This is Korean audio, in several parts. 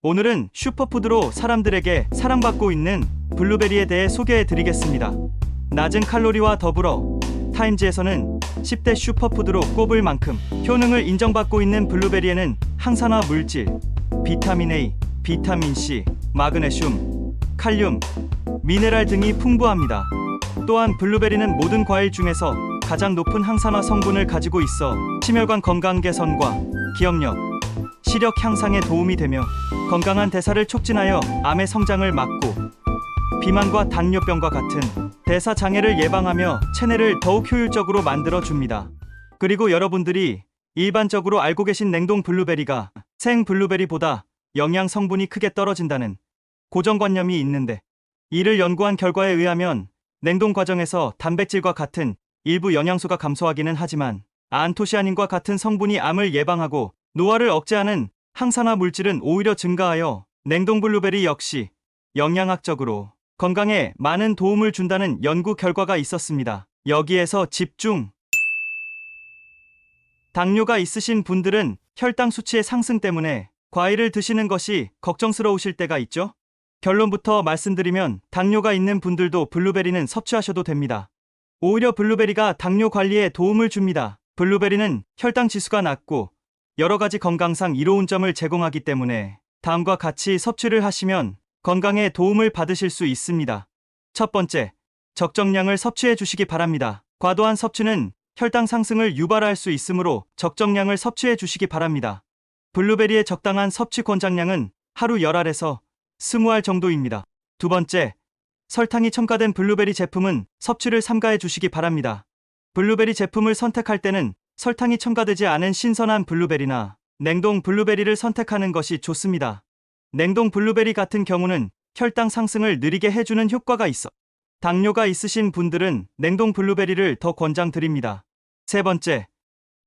오늘은 슈퍼푸드로 사람들에게 사랑받고 있는 블루베리에 대해 소개해 드리겠습니다. 낮은 칼로리와 더불어 타임즈에서는 10대 슈퍼푸드로 꼽을 만큼 효능을 인정받고 있는 블루베리에는 항산화 물질, 비타민 A, 비타민 C, 마그네슘, 칼륨, 미네랄 등이 풍부합니다. 또한 블루베리는 모든 과일 중에서 가장 높은 항산화 성분을 가지고 있어 심혈관 건강 개선과 기억력, 시력 향상에 도움이 되며 건강한 대사를 촉진하여 암의 성장을 막고 비만과 당뇨병과 같은 대사 장애를 예방하며 체내를 더욱 효율적으로 만들어 줍니다. 그리고 여러분들이 일반적으로 알고 계신 냉동 블루베리가 생 블루베리보다 영양 성분이 크게 떨어진다는 고정관념이 있는데 이를 연구한 결과에 의하면 냉동 과정에서 단백질과 같은 일부 영양소가 감소하기는 하지만 안토시아닌과 같은 성분이 암을 예방하고 노화를 억제하는 항산화 물질은 오히려 증가하여 냉동 블루베리 역시 영양학적으로 건강에 많은 도움을 준다는 연구 결과가 있었습니다. 여기에서 집중. 당뇨가 있으신 분들은 혈당 수치의 상승 때문에 과일을 드시는 것이 걱정스러우실 때가 있죠? 결론부터 말씀드리면 당뇨가 있는 분들도 블루베리는 섭취하셔도 됩니다. 오히려 블루베리가 당뇨 관리에 도움을 줍니다. 블루베리는 혈당 지수가 낮고 여러 가지 건강상 이로운 점을 제공하기 때문에 다음과 같이 섭취를 하시면 건강에 도움을 받으실 수 있습니다. 첫 번째, 적정량을 섭취해 주시기 바랍니다. 과도한 섭취는 혈당 상승을 유발할 수 있으므로 적정량을 섭취해 주시기 바랍니다. 블루베리의 적당한 섭취 권장량은 하루 10알에서 20알 정도입니다. 두 번째, 설탕이 첨가된 블루베리 제품은 섭취를 삼가해 주시기 바랍니다. 블루베리 제품을 선택할 때는 설탕이 첨가되지 않은 신선한 블루베리나 냉동 블루베리를 선택하는 것이 좋습니다. 냉동 블루베리 같은 경우는 혈당 상승을 느리게 해주는 효과가 있어 당뇨가 있으신 분들은 냉동 블루베리를 더 권장드립니다. 세 번째,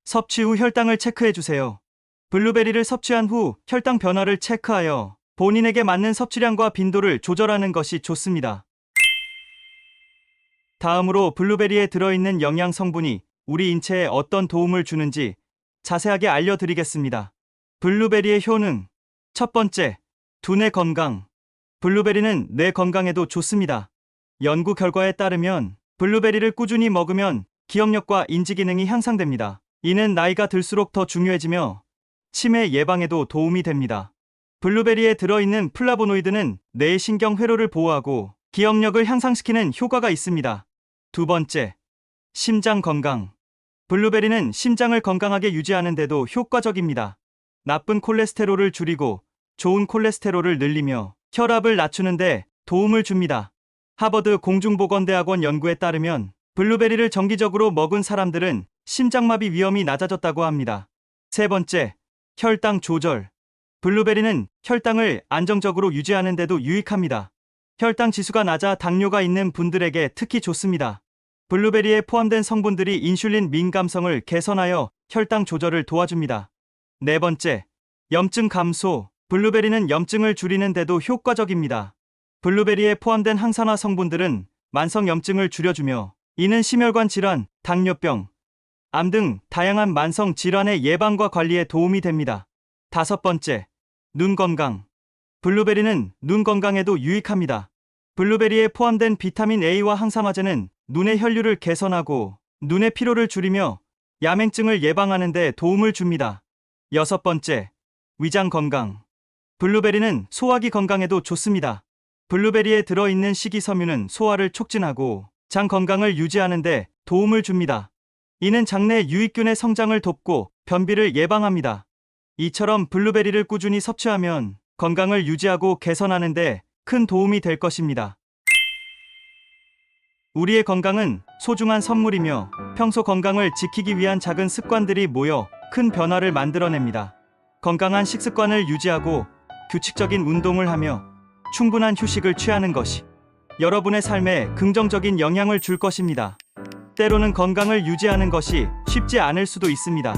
섭취 후 혈당을 체크해 주세요. 블루베리를 섭취한 후 혈당 변화를 체크하여 본인에게 맞는 섭취량과 빈도를 조절하는 것이 좋습니다. 다음으로 블루베리에 들어있는 영양 성분이 우리 인체에 어떤 도움을 주는지 자세하게 알려드리겠습니다. 블루베리의 효능. 첫 번째, 두뇌 건강. 블루베리는 뇌 건강에도 좋습니다. 연구 결과에 따르면 블루베리를 꾸준히 먹으면 기억력과 인지 기능이 향상됩니다. 이는 나이가 들수록 더 중요해지며 치매 예방에도 도움이 됩니다. 블루베리에 들어있는 플라보노이드는 뇌의 신경 회로를 보호하고 기억력을 향상시키는 효과가 있습니다. 두 번째, 심장 건강. 블루베리는 심장을 건강하게 유지하는데도 효과적입니다. 나쁜 콜레스테롤을 줄이고 좋은 콜레스테롤을 늘리며 혈압을 낮추는데 도움을 줍니다. 하버드 공중보건대학원 연구에 따르면 블루베리를 정기적으로 먹은 사람들은 심장마비 위험이 낮아졌다고 합니다. 세 번째, 혈당 조절. 블루베리는 혈당을 안정적으로 유지하는데도 유익합니다. 혈당 지수가 낮아 당뇨가 있는 분들에게 특히 좋습니다. 블루베리에 포함된 성분들이 인슐린 민감성을 개선하여 혈당 조절을 도와줍니다. 네 번째, 염증 감소. 블루베리는 염증을 줄이는데도 효과적입니다. 블루베리에 포함된 항산화 성분들은 만성 염증을 줄여주며 이는 심혈관 질환, 당뇨병, 암 등 다양한 만성 질환의 예방과 관리에 도움이 됩니다. 다섯 번째, 눈 건강. 블루베리는 눈 건강에도 유익합니다. 블루베리에 포함된 비타민 A와 항산화제는 눈의 혈류를 개선하고 눈의 피로를 줄이며 야맹증을 예방하는 데 도움을 줍니다. 여섯 번째, 위장 건강. 블루베리는 소화기 건강에도 좋습니다. 블루베리에 들어있는 식이섬유는 소화를 촉진하고 장 건강을 유지하는 데 도움을 줍니다. 이는 장내 유익균의 성장을 돕고 변비를 예방합니다. 이처럼 블루베리를 꾸준히 섭취하면 건강을 유지하고 개선하는 데 큰 도움이 될 것입니다. 우리의 건강은 소중한 선물이며 평소 건강을 지키기 위한 작은 습관들이 모여 큰 변화를 만들어냅니다. 건강한 식습관을 유지하고 규칙적인 운동을 하며 충분한 휴식을 취하는 것이 여러분의 삶에 긍정적인 영향을 줄 것입니다. 때로는 건강을 유지하는 것이 쉽지 않을 수도 있습니다.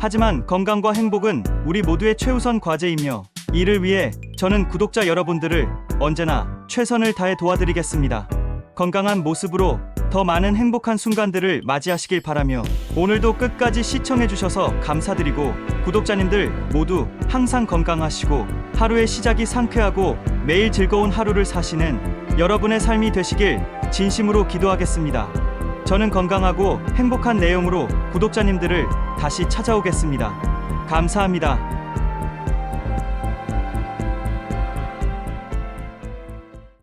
하지만 건강과 행복은 우리 모두의 최우선 과제이며 이를 위해 저는 구독자 여러분들을 언제나 최선을 다해 도와드리겠습니다. 건강한 모습으로 더 많은 행복한 순간들을 맞이하시길 바라며 오늘도 끝까지 시청해주셔서 감사드리고 구독자님들 모두 항상 건강하시고 하루의 시작이 상쾌하고 매일 즐거운 하루를 사시는 여러분의 삶이 되시길 진심으로 기도하겠습니다. 저는 건강하고 행복한 내용으로 구독자님들을 다시 찾아오겠습니다. 감사합니다.